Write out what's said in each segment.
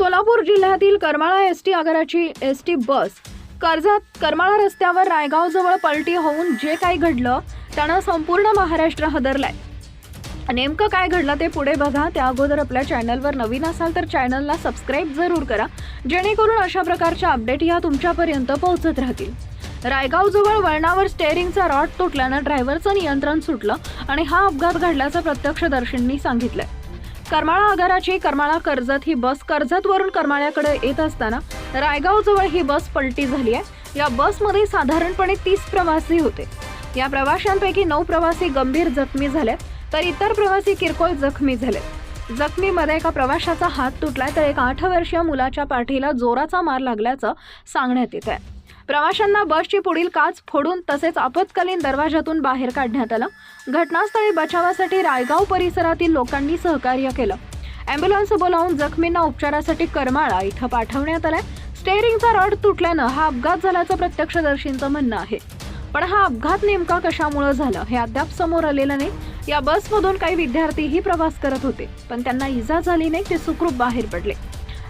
सोलापूर जिल्ह्यातील Karmala S T आगाराची S T bus Karjat Karmala रस्त्यावर रायगावजवळ पलटी होऊन जे काही घडलं त्यानं संपूर्ण महाराष्ट्र हदरलाय. नेमकं काय घडलं ते पुढे बघा. त्या अगोदर आपल्या चॅनलवर नवीन असाल तर चॅनलला सबस्क्राईब जरूर करा. जेणेकरून अशा प्रकारच्या अपडेट या तुमच्यापर्यंत पोहोचत राहतील. रायगावजवळ वळणावर स्टेअरिंगचा रॉड तुटल्यानं ड्रायव्हरचं नियंत्रण सुटलं आणि हा अपघात घडल्याचं प्रत्यक्षदर्शींनी सांगितलंय. करमाळा आगाराची करमाळा कर्जत ही बस कर्जतवरून करमाळ्याकडे येत असताना रायगावजवळ ही बस पलटी झाली आहे. या बसमध्ये साधारणपणे तीस प्रवासी होते. या प्रवाशांपैकी नऊ प्रवासी गंभीर जखमी झाले तर इतर प्रवासी किरकोळ जखमी झाले जखमीमध्ये एका प्रवाशाचा हात तुटलाय तर एका आठ वर्षीय मुलाच्या पाठीला जोराचा मार लागल्याचं सांगण्यात येत आहे. प्रवाशांना बसची पुढील काच फोडून तसेच आपत्कालीन दरवाजातून बाहेर काढण्यात आलं. घटनास्थळी बचावासाठी रायगाव परिसरातील लोकांनी सहकार्य केलं. अँब्युलन्स बोलावून जखमींना उपचारासाठी करमाळा इथं पाठवण्यात आलाय. स्टेअरिंगचा रॉड तुटल्यानं हा अपघात झाल्याचं प्रत्यक्षदर्शींचं म्हणणं आहे. पण हा अपघात नेमका कशामुळे झाला हे अद्याप समोर आलेलं नाही. या बसमधून काही विद्यार्थीही प्रवास करत होते पण त्यांना इजा झाली नाही ते सुखरूप बाहेर पडले.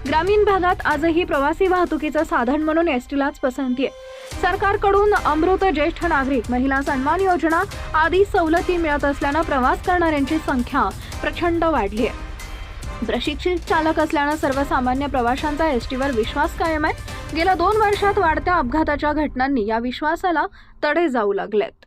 ग्रामीण भागात आजही प्रवासी वाहतुकीचं साधन म्हणून एस टीलाच पसंती आहे. सरकारकडून अमृत ज्येष्ठ नागरिक महिला सन्मान योजना आदी सवलती मिळत असल्यानं प्रवास करणाऱ्यांची संख्या प्रचंड वाढली आहे. प्रशिक्षित चालक असल्यानं सर्वसामान्य प्रवाशांचा एस टीवर विश्वास कायम आहे. गेल्या दोन वर्षात वाढत्या अपघाताच्या घटनांनी या विश्वासाला तडे जाऊ लागलेत.